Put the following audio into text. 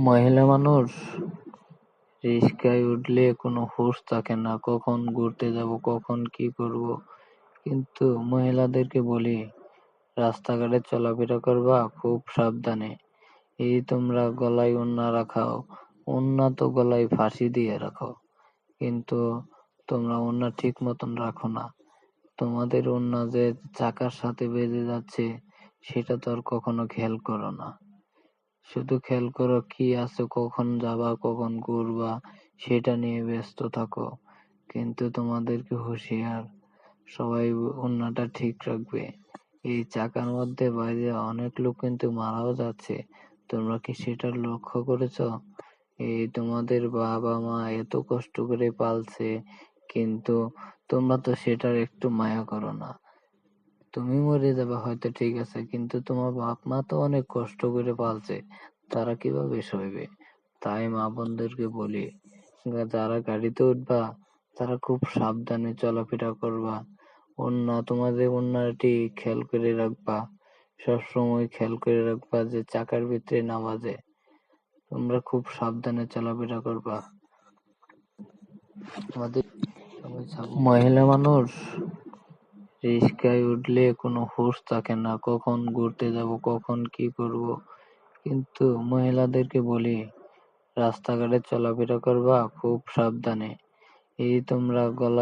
মহিলা মানুষ, রিস্কায় উঠলে কোনো হুঁশ থাকে না, কখন ঘুরতে যাব, কখন কি করব। কিন্তু মহিলাদেরকে বলি, রাস্তাঘাটে চলাফেরা করবা খুব সাবধানে। এই তোমরা গলায় ওড়না রাখাও ওড়না তো গলায় ফাঁসি দিয়ে রাখো। কিন্তু তোমরা ওড়না ঠিক মতন রাখো না। তোমাদের ওড়না যে চাকার সাথে বেঁধে যাচ্ছে, সেটা তো আর কখনো খেয়াল করো না। শুধু খেয়াল করো কি আছে, কখন যাবা, কখন ঘুরবা, সেটা নিয়ে ব্যস্ত থাকো। কিন্তু তোমাদেরকে হুঁশিয়ার, সবাই ওড়নাটা ঠিক রাখবে। এই চাকার মধ্যে বাইরে অনেক লোক কিন্তু মারাও যাচ্ছে। তোমরা কি সেটা লক্ষ্য করেছ? এই তোমাদের বাবা মা এত কষ্ট করে পালছে, কিন্তু তোমরা তো সেটার একটু মায়া করো না। তুমি মরে যাবে, হয়তো ঠিক আছে, কিন্তু তোমার বাপ মা তো অনেক কষ্ট করে পালছে, তারা কীভাবে সইবে? তাই মা বোনদেরকে বলি যারা গাড়িতে উঠবা, তারা খুব সাবধানে চলাফেরা করবা। ওন্না তোমাদের ওন্নাটি খেয়াল করে রাখবা, সবসময় খেয়াল করে রাখবা যে চাকার ভিতরে না বাজে। তোমরা খুব সাবধানে চলাফেরা করবা। মহিলা মানুষ রিস্কায় উঠলে কোনো হুঁশ থাকে না, কখন ঘুরতে যাব, কখন কি করব। কিন্তু মহিলাদেরকে বলি, রাস্তাঘাটে চলাফেরা করবা, খুব সাবধানে। এই তোমরা গলায়